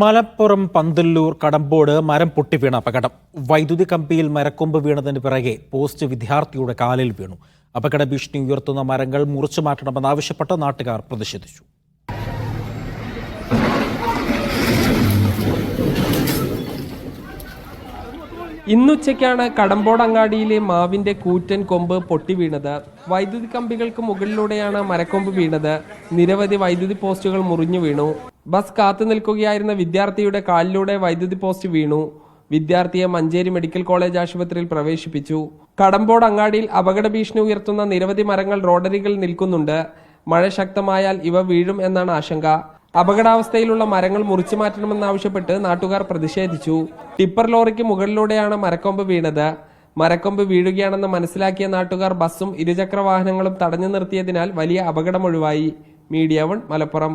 മലപ്പുറം പന്തല്ലൂർ കടമ്പോട് മരം പൊട്ടിവീണ അപകടം. വൈദ്യുതി കമ്പിയിൽ മരക്കൊമ്പ് വീണതിന് പിറകെ പോസ്റ്റ് വിദ്യാർത്ഥിയുടെ കാലിൽ വീണു. അപകട ഭീഷണി ഉയർത്തുന്ന മരങ്ങൾ മുറിച്ചു മാറ്റണമെന്നാവശ്യപ്പെട്ട് നാട്ടുകാർ പ്രതിഷേധിച്ചു. ഇന്നുച്ചയ്ക്കാണ് കടമ്പോടങ്ങാടിയിലെ മാവിന്റെ കൂറ്റൻ കൊമ്പ് പൊട്ടി വീണത്. വൈദ്യുതി കമ്പികൾക്ക് മുകളിലൂടെയാണ് മരക്കൊമ്പ് വീണത്. നിരവധി വൈദ്യുതി പോസ്റ്റുകൾ മുറിഞ്ഞു വീണു. ബസ് കാത്തു നിൽക്കുകയായിരുന്ന വിദ്യാർത്ഥിയുടെ കാലിലൂടെ വൈദ്യുതി പോസ്റ്റ് വീണു. വിദ്യാർത്ഥിയെ മഞ്ചേരി മെഡിക്കൽ കോളേജ് ആശുപത്രിയിൽ പ്രവേശിപ്പിച്ചു. കടമ്പോട് അങ്ങാടിയിൽ അപകട ഭീഷണി ഉയർത്തുന്ന നിരവധി മരങ്ങൾ റോഡരികിൽ നിൽക്കുന്നുണ്ട്. മഴ ശക്തമായാൽ ഇവ വീഴും എന്നാണ് ആശങ്ക. അപകടാവസ്ഥയിലുള്ള മരങ്ങൾ മുറിച്ചു മാറ്റണമെന്നാവശ്യപ്പെട്ട് നാട്ടുകാർ പ്രതിഷേധിച്ചു. ടിപ്പർ ലോറിക്ക് മുകളിലൂടെയാണ് മരക്കൊമ്പ് വീണത്. മരക്കൊമ്പ് വീഴുകയാണെന്ന് മനസ്സിലാക്കിയ നാട്ടുകാർ ബസ്സും ഇരുചക്ര വാഹനങ്ങളും തടഞ്ഞു നിർത്തിയതിനാൽ വലിയ അപകടമൊഴിവായി മീഡിയ വൺ മലപ്പുറം.